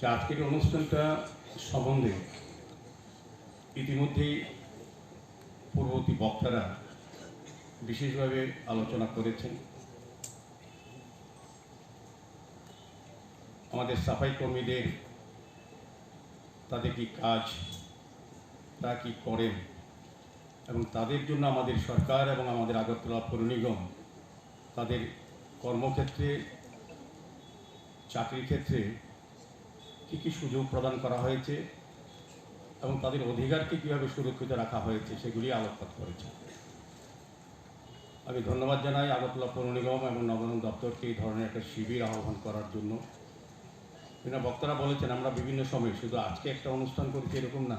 যে আজকের অনুষ্ঠানটা সম্বন্ধে ইতিমধ্যেই পূর্ববর্তী বক্তারা বিশেষভাবে আলোচনা করেছেন। আমাদের সাফাই কর্মীদের, তাদের কি কাজ তা কি করেন এবং তাদের জন্য আমাদের সরকার এবং আমাদের আগরতলা পৌর নিগম তাদের কর্মক্ষেত্রে, চাকরির ক্ষেত্রে কী কী সুযোগ প্রদান করা হয়েছে এবং তাদের অধিকারকে কীভাবে সুরক্ষিত রাখা হয়েছে সেগুলি আলোকপাত করেছে। আমি ধন্যবাদ জানাই আগরতলা পৌর নিগম এবং নবায়ন দপ্তরকে এই ধরনের একটা শিবির আহ্বান করার জন্য। বিভিন্ন বক্তারা বলেছেন, আমরা বিভিন্ন সময়, শুধু আজকে একটা অনুষ্ঠান করেছি এরকম না।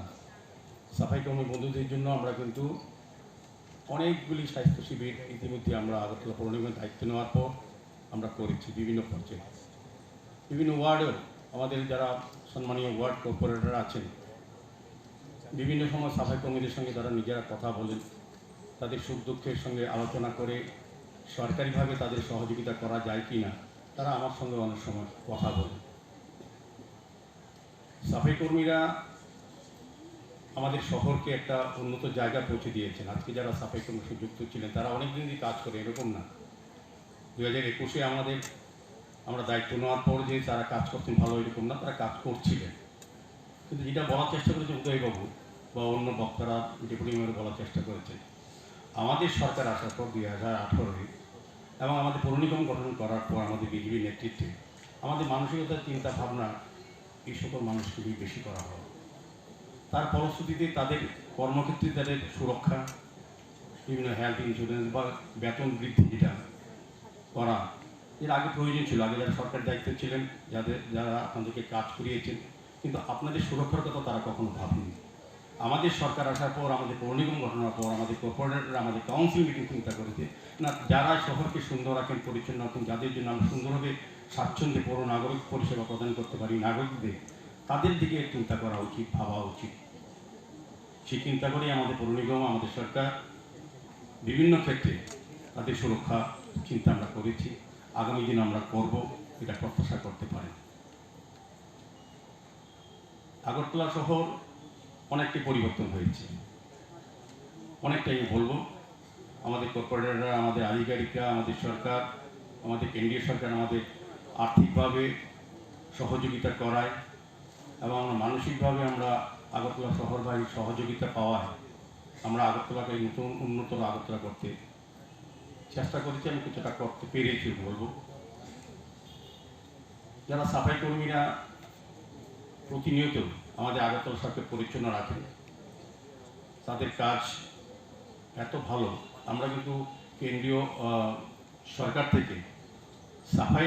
সাফাই কর্মী বন্ধুদের জন্য আমরা কিন্তু অনেকগুলি স্বাস্থ্য শিবির ইতিমধ্যে আমরা আগরতলা পৌর নিগমের দায়িত্ব নেওয়ার পর আমরা করেছি বিভিন্ন পর্যায়ে। বিভিন্ন ওয়ার্ডেও আমাদের যারা সম্মানীয় ওয়ার্ড কর্পোরেটর আছেন, বিভিন্ন সময় সাফাই কর্মীদের সঙ্গে তারা নিজেরা কথা বলেন, তাদের সুখ দুঃখের সঙ্গে আলোচনা করে সরকারিভাবে তাদের সহযোগিতা করা যায় কি না, তারা আমার সঙ্গে অনেক সময় কথা বলেন। সাফাই কর্মীরা আমাদের শহরকে একটা উন্নত জায়গা পৌঁছে দিয়েছেন। আজকে যারা সাফাই কর্মী যুক্ত ছিলেন, তারা অনেক দিন দিয়ে কাজ করে, এরকম না। দু হাজার একুশে আমাদের আমরা দায়িত্ব নেওয়ার পর যে তারা কাজ করতেন ভালো এরকম না, তারা কাজ করছিলেন। কিন্তু যেটা বলার চেষ্টা করেছে উদয়বাবু বা অন্য বক্তারা ডেপুটি মেয়র বলার চেষ্টা করেছে আমাদের সরকার আসার পর দুই হাজার আঠারোয় এবং আমাদের পৌর নিগম গঠন করার পর আমাদের বিজেপি নেতৃত্বে আমাদের মানসিকতার চিন্তা ভাবনা এই সকল মানুষকে বেশি করা হয় তার ফলশ্রুতিতে তাদের কর্মক্ষেত্রে তাদের সুরক্ষা, বিভিন্ন হেলথ ইন্স্যুরেন্স বা বেতন বৃদ্ধি যেটা করা এর আগে প্রয়োজন ছিল, আগে যারা সরকার দায়িত্বে ছিলেন, যাদের, যারা আপনাদেরকে কাজ করিয়েছেন, কিন্তু আপনাদের সুরক্ষার কথা তারা কখনো ভাবেনি আমাদের সরকার আসার পর, আমাদের পৌর নিগম গঠনের পর, আমাদের কর্পোরেটররা আমাদের কাউন্সিল মিটিং চিন্তা করেছে। না, যারা শহরকে সুন্দর রাখেন পরিচ্ছন্ন রাখেন, যাদের জন্য আমরা সুন্দরভাবে স্বাচ্ছন্দ্যে পৌর নাগরিক পরিষেবা প্রদান করতে পারি, নাগরিকদের, তাদের দিকে চিন্তা করা উচিত, ভাবা উচিত। সেই চিন্তা করেই আমাদের পৌর নিগম, আমাদের সরকার বিভিন্ন ক্ষেত্রে তাদের সুরক্ষা চিন্তা আমরা করেছি। আগামী দিন আমরা করব, এটা প্রত্যাশা করতে পারেন আগরতলা শহর অনেকটি পরিবর্তন হয়েছে। অনেকটাই বলব, আমাদের কর্পোরেটররা, আমাদের আধিকারিকরা, আমাদের সরকার, আমাদের কেন্দ্রীয় সরকার আমাদের আর্থিকভাবে সহযোগিতা করায় এবং আমরা মানসিকভাবে আমরা আগরতলা শহরবাসীর সহযোগিতা পাওয়ায় আমরা আগরতলাকে নতুন উন্নত আগরতলা করতে চেষ্টা করেছি আমি কিছুটা করতে পেরেছি বলব? যারা সাফাই কর্মীরা প্রতিনিয়ত আমাদের আগত সাথে পরিচ্ছন্ন রাখেন তাদের কাজ এত ভালো, আমরা কিন্তু কেন্দ্রীয় সরকার থেকে সাফাই